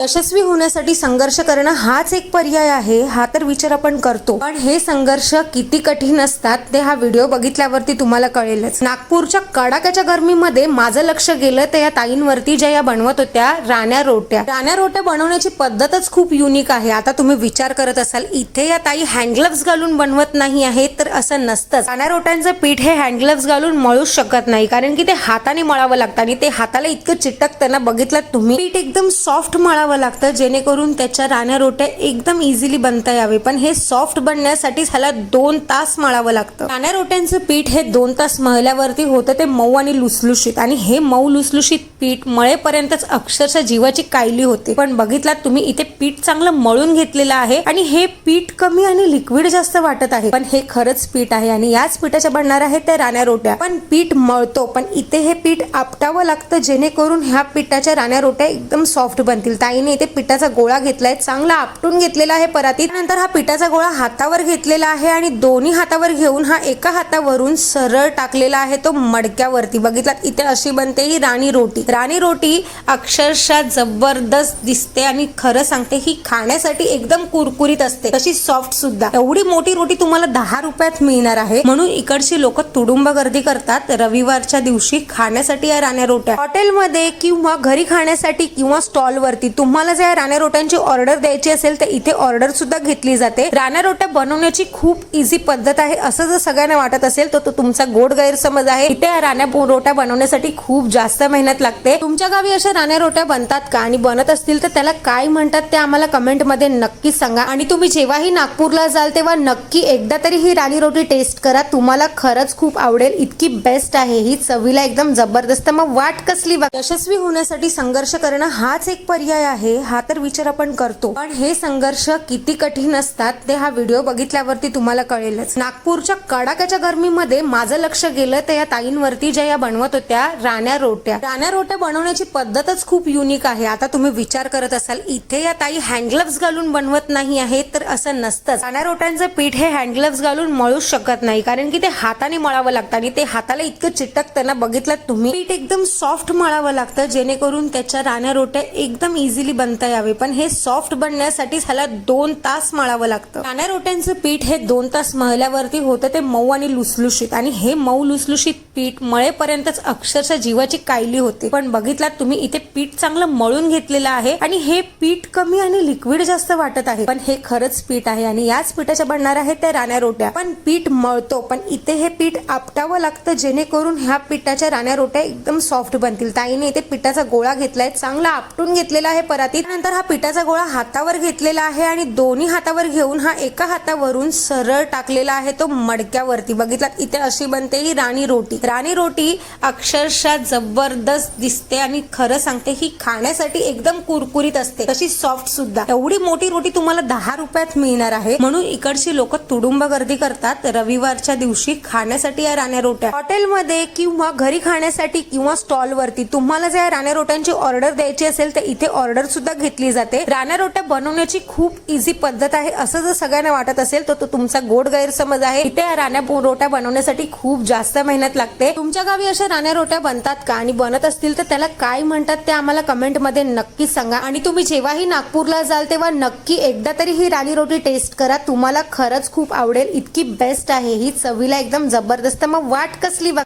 यशस्वी होण्यासाठी संघर्ष करणं हाच एक पर्याय आहे हा तर विचार आपण करतो. पण हे संघर्ष किती कठीण असतात ते हा व्हिडिओ बघितल्यावरती तुम्हाला कळेलच. नागपूरच्या कडाक्याच्या गरमीमध्ये माझं लक्ष गेलं तर या ताईंवरती ज्या या बनवत होत्या राण्या रोट्या. राण्या रोट्या बनवण्याची पद्धतच खूप युनिक आहे. आता तुम्ही विचार करत असाल इथे या ताई हँडग्लव्स घालून बनवत नाही आहे तर असं नसतंच. राण्या रोट्यांचं पीठ हे हँडग्लव्स घालून मळूच शकत नाही कारण की ते हाताने मळावं लागतं आणि ते हाताला इतकं चिटकतं ना बघितलं तुम्ही? पीठ एकदम सॉफ्ट मळावं लागतं जेणेकरून त्याच्या राण्या रोट्या एकदम इझिली बनता यावे. पण हे सॉफ्ट बनण्यासाठी ह्याला दोन तास मळावं लागतं. राण्या रोट्यांचं पीठ हे दोन तास मळल्यावरती होतं ते मऊ आणि लुसलुशीत. आणि हे मऊ लुसलुशीत पीठ मळेपर्यंतच अक्षरशः जीवाची कायली होते. पण बघितलात तुम्ही इथे पीठ चांगलं मळून घेतलेलं आहे आणि हे पीठ कमी आणि लिक्विड जास्त वाटत आहे. पण हे खरंच पीठ आहे आणि याच पिठाच्या बनणार आहे त्या राण्या रोट्या पण पीठ मळतो पण इथे हे पीठ आपटावं लागतं जेणेकरून ह्या पिठाच्या राण्या रोट्या एकदम सॉफ्ट बनतील. आईने इथे पिठाचा गोळा घेतलाय चांगला आपटून घेतलेला आहे परातीत. नंतर हा पिठाचा गोळा हातावर घेतलेला आहे आणि दोन्ही हातावर घेऊन हा एका हातावरून सरळ टाकलेला आहे तो मडक्यावरती. बघितलात इथे अशी बनते ही राणी रोटी. राणी रोटी अक्षरशः जबरदस्त दिसते आणि खरं सांगते ही खाण्यासाठी एकदम कुरकुरीत असते. तशी सॉफ्ट सुद्धा. एवढी मोठी रोटी तुम्हाला दहा रुपयात मिळणार आहे. म्हणून इकडची लोक तुडुंब गर्दी करतात रविवारच्या दिवशी खाण्यासाठी या राण्या रोट्या. हॉटेलमध्ये किंवा घरी खाण्यासाठी किंवा स्टॉल वरती तुम्हाला जर राण्या रोट्यांची ऑर्डर द्यायची असेल तर इथे ऑर्डर सुद्धा घेतली जाते. राण्या रोट्या बनवण्याची खूप इझी पद्धत आहे. असं जर सगळ्यांना वाटत असेल तर तो तुमचा गोड गैरसमज आहे. इथे राण्या रोट्या बनवण्यासाठी खूप जास्त मेहनत लागते. तुमच्या गावी अशा राण्या रोट्या बनतात का आणि बनत असतील तर त्याला काय म्हणतात ते आम्हाला कमेंटमध्ये नक्कीच सांगा. आणि तुम्ही जेव्हाही नागपूरला जाल तेव्हा नक्की एकदा तरी ही राणी रोटी टेस्ट करा. तुम्हाला खरंच खूप आवडेल. इतकी बेस्ट आहे. ही चवीला एकदम जबरदस्त. मग वाट कसली यशस्वी होण्यासाठी संघर्ष करणं हाच एक पर्याय आहे. हा तर विचार आपण करतो. पण हे संघर्ष किती कठीण असतात ते हा व्हिडिओ बघितल्यावरती तुम्हाला कळेलच. नागपूरच्या कडाक्याच्या गरमीमध्ये माझं लक्ष गेलं तर या ताईंवरती ज्या या बनवत होत्या राण्या रोट्या. राण्या रोट्या बनवण्याची पद्धतच खूप युनिक आहे. आता तुम्ही विचार करत असाल इथे या ताई हँडग्लव्स घालून बनवत नाही आहे तर असं नसतंच. राण्या रोट्यांचं पीठ हे हँडग्लव्स घालून मळूच शकत नाही कारण की ते हाताने मळावं लागतं आणि ते हाताला इतकं चिटकतं ना बघितलं तुम्ही? पीठ एकदम सॉफ्ट मळावं लागतं जेणेकरून त्याच्या राण्या रोट्या एकदम इझिली बनता यावे पण हे सॉफ्ट बनण्यासाठी ह्याला दोन तास मळावं लागतं. राण्या रोट्यांचं पीठ हे दोन तास मळल्यावरती होतं ते मऊ आणि लुसलुशीत. आणि हे मऊ लुसलुशीत पीठ मळेपर्यंतच अक्षरशः जीवाची कायली होते. पण बघितलात तुम्ही इथे पीठ चांगलं मळून घेतलेलं आहे आणि हे पीठ कमी आणि लिक्विड जास्त वाटत आहे. पण हे खरंच पीठ आहे आणि याच पिठाच्या बनणार आहे त्या राण्या रोट्या. पण पीठ मळतो पण इथे हे पीठ आपटावं लागतं जेणेकरून ह्या पिठाच्या राण्या रोट्या एकदम सॉफ्ट बनतील. ताईने इथे पिठाचा गोळा घेतलाय चांगला आपटून घेतलेला आहे परातीत. नंतर हा पिठाचा गोळा हातावर घेतलेला आहे आणि दोन्ही हातावर घेऊन हा एका हातावरून सरळ टाकलेला आहे तो मडक्यावरती. बघितलात इथे अशी बनते ही राणी रोटी. राणी रोटी अक्षरशः जबरदस्त दिसते आणि खरं सांगते ही खाण्यासाठी एकदम कुरकुरीत असते. तशी सॉफ्ट सुद्धा. एवढी मोठी रोटी तुम्हाला दहा रुपयात मिळणार आहे. म्हणून इकडची लोक तुडुंब गर्दी करतात रविवारच्या दिवशी खाण्यासाठी या राण्या रोट्या. हॉटेलमध्ये किंवा घरी खाण्यासाठी किंवा स्टॉल वरती तुम्हाला जर या राण्या रोट्यांची ऑर्डर द्यायची असेल तर इथे ऑर्डर सुद्धा घेतली जाते. राण्या रोट्या बनवण्याची खूप इझी पद्धत आहे. असं जर सगळ्यांना वाटत असेल तर तो तुमचा गोड गैरसमज आहे. इथे या राण्या रोट्या बनवण्यासाठी खूप जास्त मेहनत लागते. तुमच्या गावी अशा राण्या रोट्या बनतात का? आणि बनत असतील तर त्याला काय म्हणतात ते आम्हाला कमेंटमध्ये नक्कीच सांगा. आणि तुम्ही जेव्हाही नागपूरला जाल तेव्हा नक्की एकदा तरी ही राणी रोटी टेस्ट करा. तुम्हाला खरंच खूप आवडेल. इतकी बेस्ट आहे. ही चवीला एकदम जबरदस्त. मग वाट कसली बघ